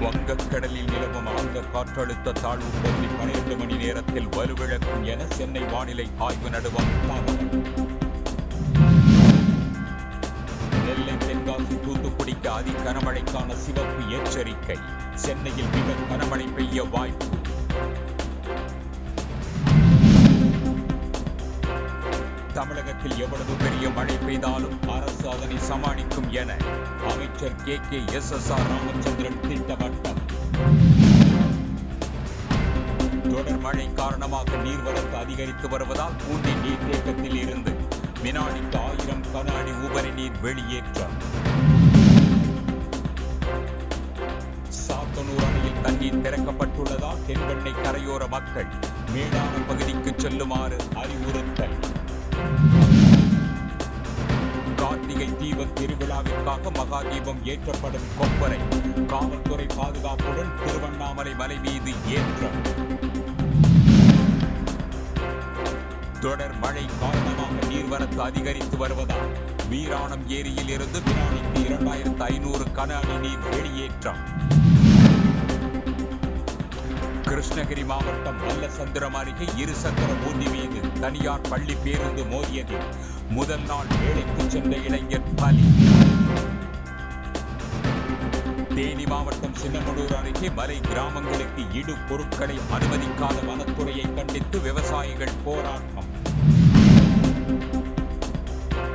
வங்கக்கடலில் நிலவும் ஆழ்ந்த காற்றழுத்த தாழ்வு பகுதி பன்னிரண்டு மணி நேரத்தில் வலுவிழக்கும் என சென்னை வானிலை ஆய்வு நடுவம் தகவல் நெல்லை தென்காசி தூத்துக்குடிக்கு அதி கனமழைக்கான சிவப்பு எச்சரிக்கை. சென்னையில் மிக கனமழை பெய்ய வாய்ப்பு. தமிழகத்தில் எவ்வளவு பெரிய மழை பெய்தாலும் அரசு அதனை சமாளிக்கும் என அமைச்சர் K K S S R Ramachandran திட்டவட்டம். தொடர் மழை காரணமாக நீர்வரத்து அதிகரித்து வருவதால் பூண்டி நீர்த்தேக்கத்தில் இருந்து வினாடிக்கு ஆயிரம் கன அடி உபரி நீர் வெளியேற்றம். சாத்தனூர் அணையில் தண்ணீர் திறக்கப்பட்டுள்ளதால் தென்பெண்ணை கரையோர மக்கள் மேடான பகுதிக்கு செல்லுமாறு அறிவுறுத்தல். கார்த்திகை திருவிழாவிற்காக மகா தீபம் ஏற்றப்படும் கொப்பரை காவல்துறை பாதுகாப்புடன் திருவண்ணாமலை மலை மீது ஏற்றம் தொடர் மழை காரணமாக நீர்வரத்து அதிகரித்து வருவதால் வீராணம் ஏரியில் இருந்து வினாடிக்கு இரண்டாயிரத்து ஐநூறு கன அடி நீர் வெளியேற்றம். கிருஷ்ணகிரி மாவட்டம் வல்லசந்திரம் அருகே இருசக்கர ஊண்டி மீது தனியார் பள்ளி பேருந்து மோதியதில் முதல் நாள் வேலைக்கு சென்ற இளைஞர் பலி. தேனி மாவட்டம் சின்னமனூர் அருகே மலை கிராமங்களுக்கு இடு பொருட்களை அனுமதிக்காத வனத்துறையை கண்டித்து விவசாயிகள் போராட்டம்.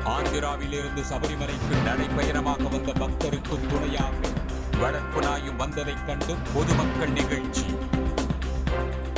ஆந்திராவிலிருந்து சபரிமலைக்கு நடைபயணமாக வந்த பக்தருக்கு துணையாக வளர்ப்பு நாயும் வந்ததைக் கண்டு பொதுமக்கள் நிகழ்ச்சி. Bye.